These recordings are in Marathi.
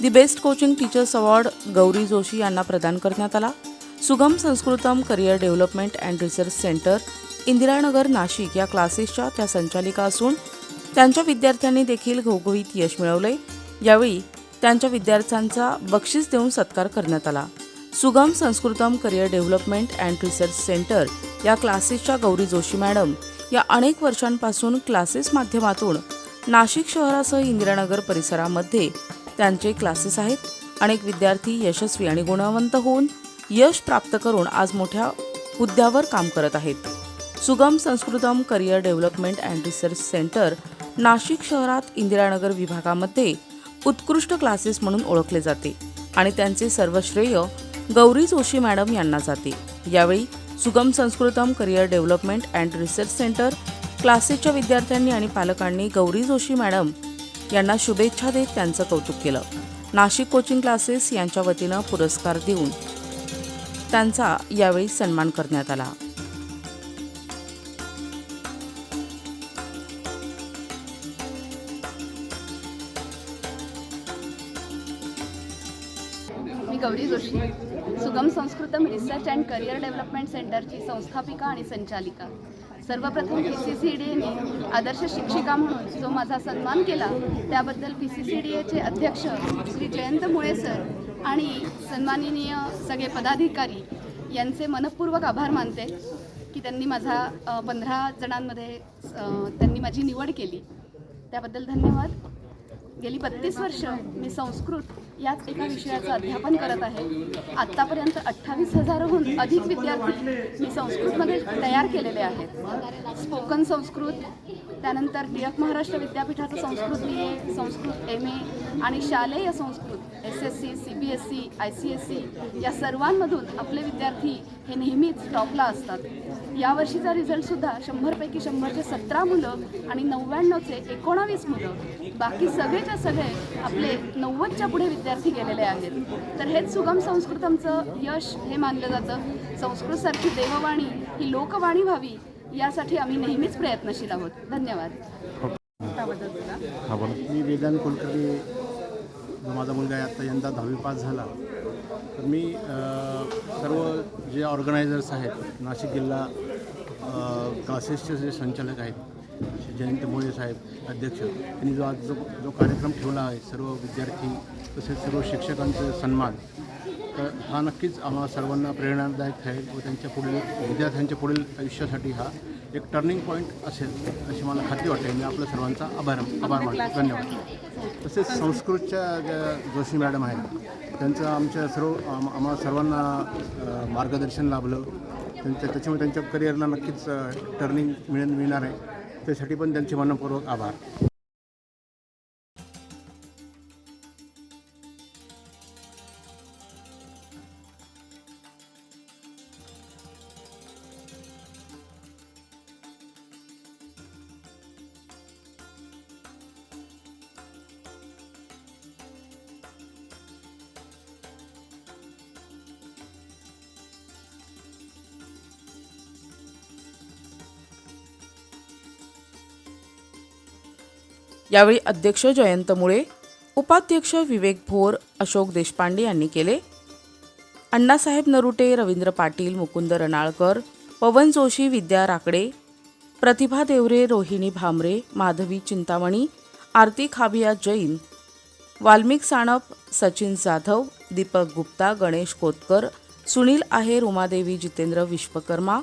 The best coaching teachers award Gauri Joshi यांना प्रदान करण्यात आला. Sugam Sanskritam career development and research centre Indiranagar Nashik या क्लासेसच्या त्या संचालिका असून त्यांच्या विद्यार्थ्यांनी देखील घवघवीत यश मिळवले. यावेळी त्यांच्या विद्यार्थ्यांचा बक्षीस देऊन सत्कार करण्यात आला. Sugam Sanskritam career development and research centre या क्लासेसच्या गौरी जोशी मॅडम या अनेक वर्षांपासून क्लासेस माध्यमातून नाशिक शहरासह इंदिरानगर परिसरामध्ये त्यांचे क्लासेस आहेत. अनेक विद्यार्थी यशस्वी आणि गुणवंत होऊन यश प्राप्त करून आज मोठ्या हुद्द्यावर काम करत आहेत. Sugam Sanskritam career development and research centre Nashik शहरात इंदिरानगर विभागामध्ये उत्कृष्ट क्लासेस म्हणून ओळखले जाते आणि त्यांचे सर्व श्रेय गौरी जोशी मॅडम यांना जाते. यावेळी Sugam Sanskritam career development and research centre क्लासेसच्या विद्यार्थ्यांनी आणि पालकांनी गौरी जोशी मॅडम यांना शुभेच्छा देत त्यांचं कौतुक केलं. नाशिक कोचिंग क्लासेस यांच्या वतीनं पुरस्कार देऊन त्यांचा यावेळी सन्मान करण्यात आला. मी Gauri Joshi Sugam Sanskritam research and career development सेंटरची संस्थापिका आणि संचालिका. सर्वप्रथम पी सी सी डी एने आदर्श शिक्षिका म्हणून जो माझा सन्मान केला त्याबद्दल पी सी सी डी एचे अध्यक्ष श्री जयंत मुळे सर आणि सन्माननीय सगळे पदाधिकारी यांचे मनपूर्वक आभार मानते की त्यांनी माझा पंधरा जणांमध्ये त्यांनी माझी निवड केली. त्याबद्दल धन्यवाद. गेली बत्तीस वर्ष मी संस्कृत याच एका विषयाचं अध्यापन करत आहे. आत्तापर्यंत अठ्ठावीस हजारहून अधिक विद्यार्थी मी संस्कृतमध्ये तयार केलेले आहेत. स्पोकन संस्कृत त्यानंतर टिळक महाराष्ट्र विद्यापीठाचं Sanskrit B A Sanskrit M A आणि शालेय Sanskrit S S C C B S C I C S C या सर्वांमधून आपले विद्यार्थी हे नेहमीच टॉपला असतात. यावर्षीचा रिझल्टसुद्धा शंभरपैकी शंभरचे सतरा मुलं आणि नव्याण्णवचे एकोणावीस मुलं. बाकी सगळेच्या सगळे आपले नव्वदच्या पुढे विद्यार्थी गेलेले आहेत. तर हेच सुगम संस्कृतमचं यश हे मानलं जातं. संस्कृतसारखी देववाणी ही लोकवाणी व्हावी यासाठी आम्ही नेहमीच प्रयत्नशील आहोत. धन्यवाद. मी वेदांत कुलकर्णी. जो माझा मुलगा आहे आत्ता यंदा दहावी पास झाला. तर मी सर्व जे ऑर्गनायझर्स आहेत नाशिक जिल्हा क्लासेसचे जे संचालक आहेत श्री जयंत मोळे साहेब अध्यक्ष त्यांनी जो आज जो जो कार्यक्रम ठेवला आहे सर्व विद्यार्थी तसेच सर्व शिक्षकांचे सन्मान तर हा नक्कीच आम्हाला सर्वांना प्रेरणादायक ठरेल व त्यांच्या पुढील विद्यार्थ्यांच्या पुढील आयुष्यासाठी हा एक टर्निंग पॉईंट असेल अशी मला खात्री वाटते. मी आपल्या सर्वांचा आभार आभार मानतो. धन्यवाद. तसेच संस्कृतच्या ज्या जोशी मॅडम आहेत त्यांचं आमच्या सर्व आम्हाला सर्वांना मार्गदर्शन लाभलं. त्यांच्या त्याच्यामुळे त्यांच्या करिअरला नक्कीच टर्निंग मिळेल मिळणार आहे. त्यासाठी पण त्यांचे मनपूर्वक आभार. यावेळी अध्यक्ष जयंत मुळे उपाध्यक्ष विवेक भोर अशोक देशपांडे यांनी केले. अण्णासाहेब नरुटे रवींद्र पाटील मुकुंद रणाळकर पवन जोशी विद्या राकडे प्रतिभा देवरे रोहिणी भामरे माधवी चिंतामणी आरती खाबिया जैन वाल्मिक साणप सचिन जाधव दीपक गुप्ता गणेश कोतकर सुनील आहेर उमादेवी जितेंद्र विश्वकर्मा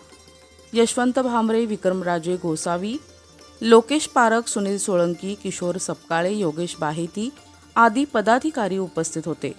यशवंत भामरे विक्रमराजे गोसावी लोकेश पारख सुनील सोळंकी किशोर सपकाळे योगेश बाहेती आदी पदाधिकारी उपस्थित होते.